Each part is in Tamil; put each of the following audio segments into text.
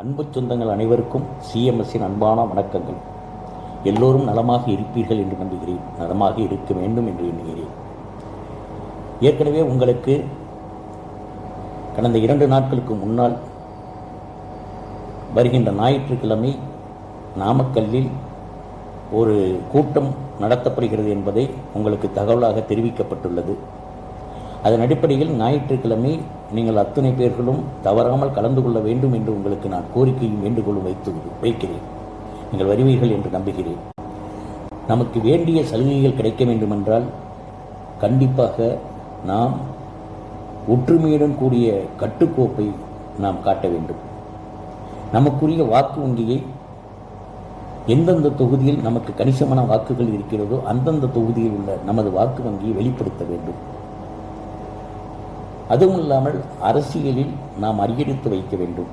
அன்பு சொந்தங்கள் அனைவருக்கும் சிஎம்எஸ்ஸின் அன்பான வணக்கங்கள். எல்லோரும் நலமாக இருப்பீர்கள் என்று நம்புகிறேன். நலமாக இருக்க வேண்டும் என்று எண்ணுகிறேன். ஏற்கனவே உங்களுக்கு கடந்த இரண்டு நாட்களுக்கு முன்னால் வருகின்ற ஞாயிற்றுக்கிழமை நாமக்கல்லில் ஒரு கூட்டம் நடத்தப்படுகிறது என்பதை உங்களுக்கு தகவலாக தெரிவிக்கப்பட்டுள்ளது. அதன் அடிப்படையில் ஞாயிற்றுக்கிழமை நீங்கள் அத்தனை பேர்களும் தவறாமல் கலந்து கொள்ள வேண்டும் என்று உங்களுக்கு நான் கோரிக்கையும் வேண்டுகோளும் வைத்து வைக்கிறேன். நீங்கள் வருவீர்கள் என்று நம்புகிறேன். நமக்கு வேண்டிய சலுகைகள் கிடைக்க வேண்டுமென்றால் கண்டிப்பாக நாம் ஒற்றுமையுடன் கூடிய கட்டுக்கோப்பை நாம் காட்ட வேண்டும். நமக்குரிய வாக்கு வங்கியை எந்தெந்த தொகுதியில் நமக்கு கணிசமான வாக்குகள் இருக்கிறதோ அந்தந்த தொகுதியில் உள்ள நமது வாக்கு வங்கியை வெளிப்படுத்த வேண்டும். அதுவும் இல்லாமல் அரசியலில் நாம் அதிகரித்து வைக்க வேண்டும்.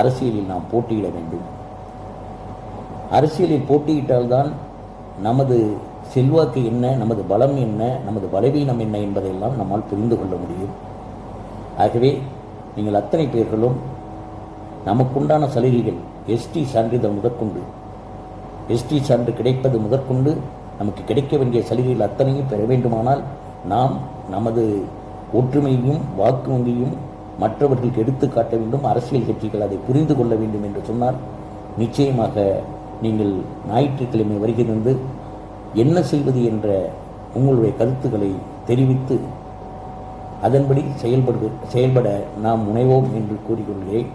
அரசியலில் நாம் போட்டியிட வேண்டும். அரசியலில் போட்டியிட்டால்தான் நமது செல்வாக்கு என்ன நமது பலம் என்ன நமது பலவீனம் என்ன என்பதையெல்லாம் நம்மால் புரிந்து கொள்ள முடியும். ஆகவே நீங்கள் அத்தனை பேர்களும் நமக்குண்டான சலுகைகள் எஸ்டி சான்றிதழ் முதற்கொண்டு எஸ்டி சான்று கிடைப்பது முதற்கொண்டு நமக்கு கிடைக்க வேண்டிய சலுகைகள் அத்தனையும் பெற வேண்டுமானால் நாம் நமது ஒற்றுமையையும் வாக்கு வங்கியும் மற்றவர்களுக்கு எடுத்து காட்ட வேண்டும். அரசியல் கட்சிகள் அதை புரிந்து கொள்ள வேண்டும் என்று சொன்னால் நிச்சயமாக நீங்கள் ஞாயிற்றுக்கிழமை வருகிறது என்ன செய்வது என்ற உங்களுடைய கருத்துக்களை தெரிவித்து அதன்படி செயல்படு செயல்பட நாம் முனைவோம் என்று கூறிக்கொள்கிறேன்.